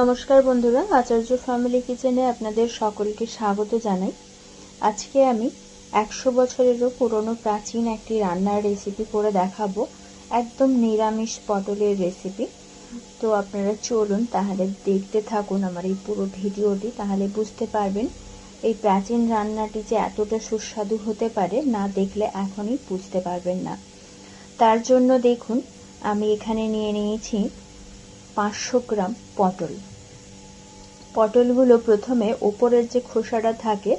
নমস্কার বন্ধুরা, আচার্য ফ্যামিলি কিচেনে আপনাদের সকলকে স্বাগত জানাই। আজকে আমি একশো বছরেরও পুরনো প্রাচীন একটি রান্নার রেসিপি করে দেখাবো, একদম নিরামিষ পটলের রেসিপি তো আপনারা চলুন তাহলে দেখতে থাকুন আমার এই পুরো ভিডিওটি, তাহলে বুঝতে পারবেন এই প্রাচীন রান্নাটি যে এতটা সুস্বাদু হতে পারে, না দেখলে এখনই বুঝতে পারবেন না। তার জন্য দেখুন, আমি এখানে নিয়ে নিয়েছি পাঁচশো গ্রাম পটল। পটলগুলো প্রথমে ওপরের যে খোসাটা থাকে,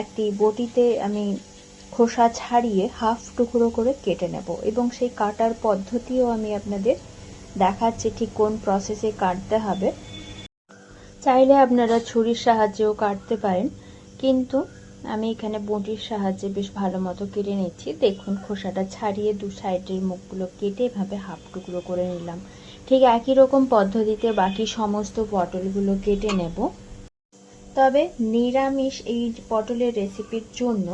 একটি বটিতে আমি খোসা ছাড়িয়ে হাফ টুকরো করে কেটে নেব এবং সেই কাটার পদ্ধতিও আমি আপনাদের দেখাচ্ছি ঠিক কোন প্রসেসে কাটতে হবে। চাইলে আপনারা ছুরির সাহায্যেও কাটতে পারেন, কিন্তু আমি এখানে বটির সাহায্যে বেশ ভালো মতো কেটে নিচ্ছি। দেখুন, খোসাটা ছাড়িয়ে দু সাইডের মুখগুলো কেটে এভাবে হাফ টুকরো করে নিলাম। ঠিক একই রকম পদ্ধতিতে বাকি সমস্ত পটলগুলো কেটে নেব। তবে নিরামিষ এই পটলের রেসিপির জন্য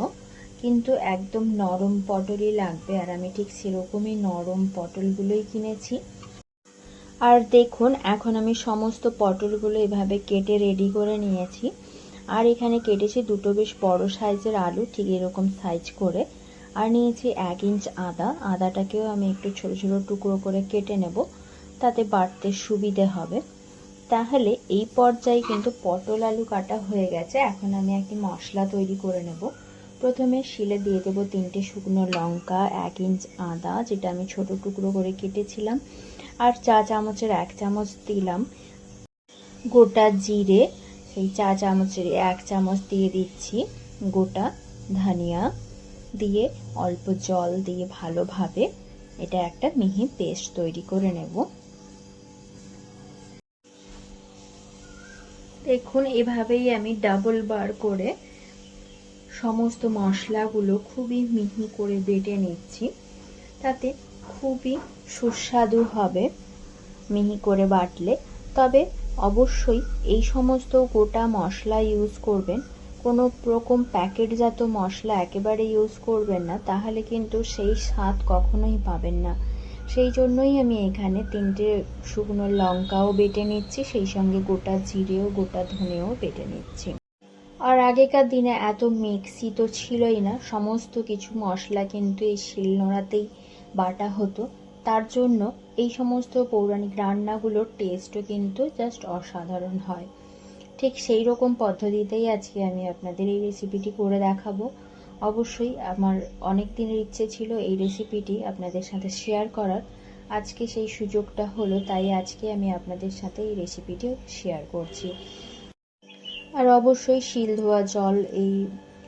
কিন্তু একদম নরম পটলই লাগবে, আর আমি ঠিক সেরকমই নরম পটলগুলোই কিনেছি। আর দেখুন, এখন আমি সমস্ত পটলগুলো এভাবে কেটে রেডি করে নিয়েছি। আর এখানে কেটেছি দুটো বেশ বড় সাইজের আলু, ঠিক এরকম সাইজ করে। আর নিয়েছি এক ইঞ্চ আদা, আদাটাকেও আমি একটু ছোট ছোট টুকরো করে কেটে নেব। তাতে বাড়তে সুবিধে হবে। তাহলে এই পর্যায়ে কিন্তু পটল আলু কাটা হয়ে গেছে। এখন আমি একটি মশলা তৈরি করে নেব। প্রথমে শিলে দিয়ে দেবো তিনটে শুকনো লঙ্কা, এক ইঞ্চ আদা, যেটা আমি ছোট টুকরো করে কেটেছিলাম, আর চা চামচের এক চামচ দিলাম। গোটা জিরে, সেই চা চামচের এক চামচ দিয়ে দিচ্ছি গোটা ধনিয়া, দিয়ে অল্প জল দিয়ে ভালোভাবে এটা একটা মিহি পেস্ট তৈরি করে নেব। দেখুন, এভাবেই আমি ডাবল বার করে সমস্ত মশলাগুলো খুবই মিহি করে বেটে নিচ্ছি। তাতে খুবই সুস্বাদু হবে মিহি করে বাটলে। তবে অবশ্যই এই সমস্ত গোটা মশলা ইউজ করবেন। কোনো রকম প্যাকেটজাত মশলা একেবারে ইউজ করবেন না, তাহলে কিন্তু সেই স্বাদ কখনোই পাবেন না। সেই জন্যই আমি এখানে তিনটে শুকনো লঙ্কাও বেটে নিচ্ছি, সেই সঙ্গে গোটা জিরেও, গোটা ধনেও বেটে নিচ্ছি। আর আগেকার দিনে এত মিক্সি তো ছিলই না, সমস্ত কিছু মশলা কিন্তু এই শিলনোড়াতেই বাটা হতো। তার জন্য এই সমস্ত পৌরাণিক রান্নাগুলোর টেস্টও কিন্তু জাস্ট অসাধারণ হয়। ঠিক সেই রকম পদ্ধতিতেই আজকে আমি আপনাদের এই রেসিপিটি করে দেখাবো। অবশ্যই আমার অনেক দিনের ইচ্ছে ছিল এই রেসিপিটি আপনাদের সাথে শেয়ার করার। আজকে সেই সুযোগটা হলো, তাই আজকে আমি আপনাদের সাথে এই রেসিপিটি শেয়ার করছি। আর অবশ্যই শিল ধোয়া জল এই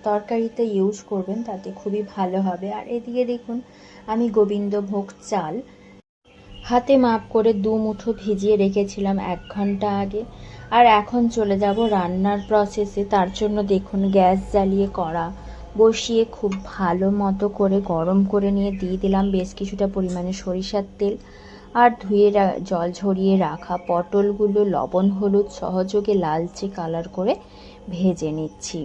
তরকারিতে ইউজ করবেন, তাতে খুবই ভালো হবে। আর এদিকে দেখুন, আমি গোবিন্দভোগ চাল হাতে মাপ করে দু মুঠো ভিজিয়ে রেখেছিলাম এক ঘণ্টা আগে। আর এখন চলে যাব রান্নার প্রসেসে তার জন্য দেখুন, গ্যাস জ্বালিয়ে কড়া বসিয়ে খুব ভালো মতো করে গরম করে নিয়ে দিয়ে দিলাম বেশ কিছুটা পরিমাণে সরিষার তেল। আর ধুয়ে জল ঝরিয়ে রাখা পটলগুলো লবণ, হলুদ, সহযোগে লালচে কালার করে ভেজে নিচ্ছি।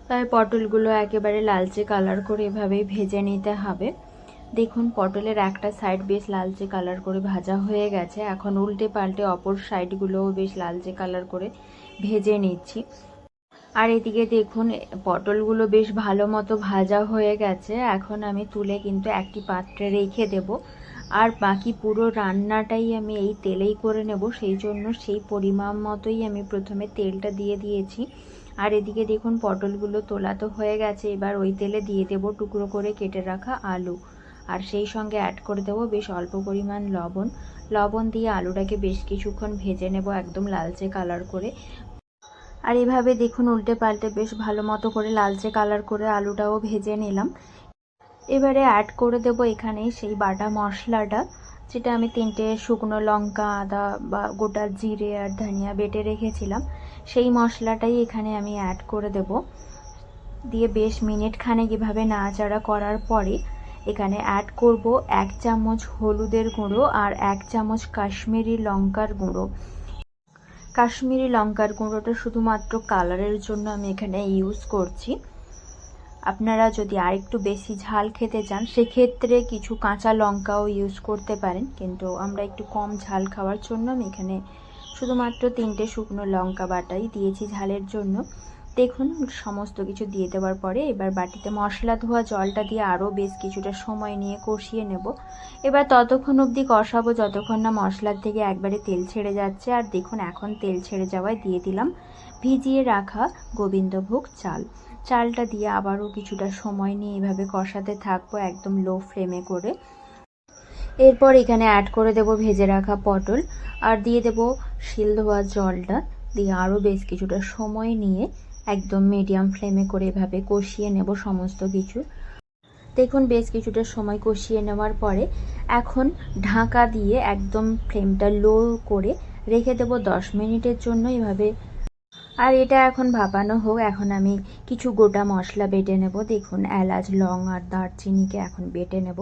তাই পটলগুলো একেবারে লালচে কালার করে এভাবেই ভেজে নিতে হবে। দেখুন, পটলের একটা সাইড বেশ লালচে কালার করে ভাজা হয়ে গেছে। এখন উল্টে পাল্টে অপর সাইডগুলোও বেশ লালচে কালার করে ভেজে নিচ্ছি। আর এদিকে দেখুন, পটলগুলো বেশ ভালো মতো ভাজা হয়ে গেছে। এখন আমি তুলে কিন্তু একটি পাত্রে রেখে দেব। আর বাকি পুরো রান্নাটাই আমি এই তেলেই করে নেব। সেই জন্য সেই পরিমাণ মতোই আমি প্রথমে তেলটা দিয়ে দিয়েছি। আর এদিকে দেখুন, পটলগুলো তোলা তো হয়ে গেছে। এবার ওই তেলে দিয়ে দেব টুকরো করে কেটে রাখা আলু। আর সেই সঙ্গে অ্যাড করে দেবো বেশ অল্প পরিমাণ লবণ। লবণ দিয়ে আলুটাকে বেশ কিছুক্ষণ ভেজে নেব একদম লালচে কালার করে। আর এভাবে দেখুন উল্টে পাল্টে বেশ ভালো মতো করে লালচে কালার করে আলুটাও ভেজে নিলাম। এবারে অ্যাড করে দেব এখানে সেই বাটা মশলাটা, যেটা আমি তিনটে শুকনো লঙ্কা, আদা বা গোটা জিরে আর ধনিয়া বেটে রেখেছিলাম। সেই মশলাটাই এখানে আমি অ্যাড করে দেব। দিয়ে বেশ মিনিট খানেক এভাবে নাড়াচাড়া করার পরে এখানে অ্যাড করব এক চামচ হলুদের গুঁড়ো আর এক চামচ কাশ্মীরি লঙ্কার গুঁড়ো। কাশ্মীরি লঙ্কার গুঁড়োটা শুধুমাত্র কালারের জন্য আমি এখানে ইউজ করছি। আপনারা যদি আরেকটু বেশি ঝাল খেতে চান, সেক্ষেত্রে কিছু কাঁচা লঙ্কাও ইউজ করতে পারেন। কিন্তু আমরা একটু কম ঝাল খাওয়ার জন্য আমি এখানে শুধুমাত্র তিনটে শুকনো লঙ্কা বাটাই দিয়েছি ঝালের জন্য। দেখুন, সমস্ত কিছু দিয়ে দেওয়ার পরে এবার বাটিতে মশলা ধোয়া, জলটা দিয়ে আরও বেশ কিছুটা সময় নিয়ে কষিয়ে নেব। এবার ততক্ষণ অবধি কষাবো, যতক্ষণ না মশলার থেকে একবারে তেল ছেড়ে যাচ্ছে। আর দেখুন, এখন তেল ছেড়ে যাওয়ায় দিয়ে দিলাম ভিজিয়ে রাখা গোবিন্দভোগ চাল। চালটা দিয়ে আবারও কিছুটা সময় নিয়ে এভাবে কষাতে থাকব একদম লো ফ্লেমে করে। এরপর এখানে অ্যাড করে দেব ভেজে রাখা পটল। আর দিয়ে দেব শিল ধোয়া জলটা। দিয়ে আরও বেশ কিছুটা সময় নিয়ে একদম মিডিয়াম ফ্লেমে করে এভাবে কষিয়ে নেব সমস্ত কিছু। দেখুন, বেশ কিছুটা সময় কষিয়ে নেওয়ার পরে এখন ঢাকা দিয়ে একদম ফ্লেমটা লো করে রেখে দেব দশ মিনিটের জন্য এভাবে। আর এটা এখন ভাপানো হোক, এখন আমি কিছু গোটা মশলা বেটে নেব। দেখুন, এলাচ, লং আর দারচিনিকে এখন বেটে নেব।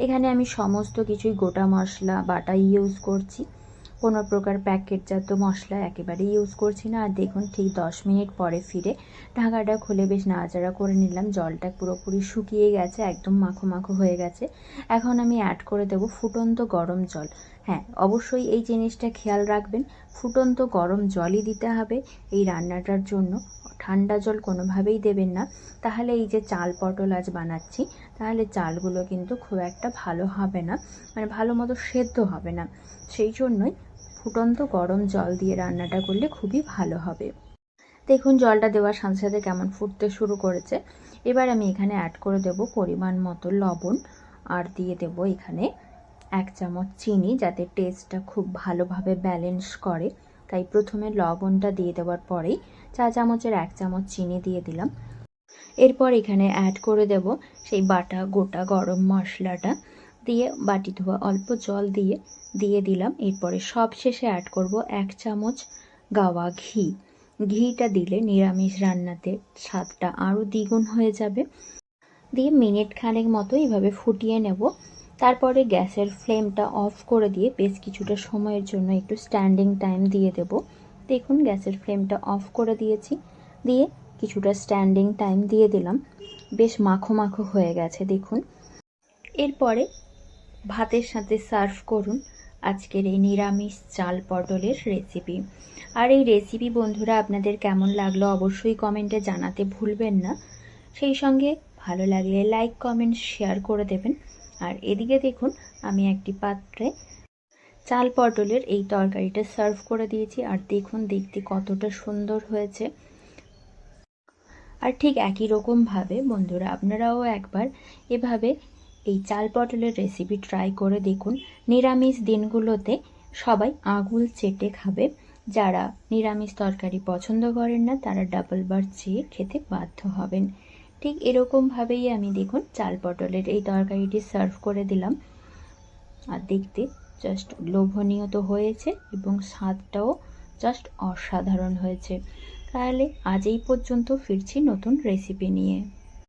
এখানে আমি সমস্ত কিছুই গোটা মশলা, বাটা ইউজ করছি। কোনো প্রকার প্যাকেটজাত মশলা একেবারে ইউজ করছি না। আর দেখুন, ঠিক দশ মিনিট পরে ফিরে ঢাকাটা খুলে বেশ নাড়াচাড়া করে নিলাম। জলটা পুরোপুরি শুকিয়ে গেছে, একদম মাখো মাখো হয়ে গেছে। এখন আমি অ্যাড করে দেবো ফুটন্ত গরম জল। হ্যাঁ অবশ্যই এই জিনিসটা খেয়াল রাখবেন। ফুটন্ত গরম জলই দিতে হবে এই রান্নাটার জন্য। ঠান্ডা জল কোনোভাবেই দেবেন না। তাহলে এই যে চাল পটল আজ বানাচ্ছি, তাহলে চালগুলো কিন্তু খুব একটা ভালো হবে না মানে ভালো মতো সেদ্ধ হবে না। সেই জন্যই ফুটন্ত গরম জল দিয়ে রান্নাটা করলে খুবই ভালো হবে। দেখুন, জলটা দেওয়ার সাথে সাথে কেমন ফুটতে শুরু করেছে। এবার আমি এখানে অ্যাড করে দেব পরিমাণ মতো লবণ, আর দিয়ে দেব এখানে এক চামচ চিনি যাতে টেস্টটা খুব ভালোভাবে ব্যালেন্স করে। তাই প্রথমে লবণটা দিয়ে দেওয়ার পরেই চা চামচের এক চামচ চিনি দিয়ে দিলাম। এরপর এখানে অ্যাড করে দেব সেই বাটা, গোটা গরম মশলাটা। দিয়ে বাটি ধোয়া অল্প জল দিয়ে দিয়ে দিলাম। এরপরে সব শেষে অ্যাড করব এক চামচ গাওয়া ঘি। ঘিটা দিলে নিরামিষ রান্নাতে স্বাদটা আরও দ্বিগুণ হয়ে যাবে। দিয়ে মিনিট খানেক মতো এইভাবে ফুটিয়ে নেব। তারপরে গ্যাসের ফ্লেমটা অফ করে দিয়ে বেশ কিছুটা সময়ের জন্য একটু স্ট্যান্ডিং টাইম দিয়ে দেব। দেখুন, গ্যাসের ফ্লেমটা অফ করে দিয়েছি, দিয়ে কিছুটা স্ট্যান্ডিং টাইম দিয়ে দিলাম। বেশ মাখো মাখো হয়ে গেছে, দেখুন। এরপরে ভাতের সাথে সার্ভ করুন আজকের এই নিরামিষ চাল পটলের রেসিপি। আর এই রেসিপি বন্ধুরা আপনাদের কেমন লাগল অবশ্যই কমেন্টে জানাতে ভুলবেন না। সেই সঙ্গে ভালো লাগলে লাইক, কমেন্ট, শেয়ার করে দেবেন। আর এদিকে দেখুন, আমি একটি পাত্রে চাল পটলের এই তরকারিটা সার্ভ করে দিয়েছি। আর দেখুন, দেখতে কতটা সুন্দর হয়েছে। আর ঠিক একই রকমভাবে বন্ধুরা, আপনারাও একবার এভাবে এই চাল পটলের রেসিপি ট্রাই করে দেখুন। নিরামিষ দিনগুলোতে সবাই আঙুল চেটে খাবে। যারা নিরামিষ তরকারি পছন্দ করেন না, তারা ডাবল বার চেয়ে খেতে বাধ্য হবেন। ঠিক এরকমভাবেই আমি দেখুন চাল পটলের এই তরকারিটি সার্ভ করে দিলাম। আর দেখতে জাস্ট লোভনীয় তো হয়েছে এবং স্বাদটাও জাস্ট অসাধারণ হয়েছে। তাহলে আজ এই পর্যন্ত ফিরছি নতুন রেসিপি নিয়ে।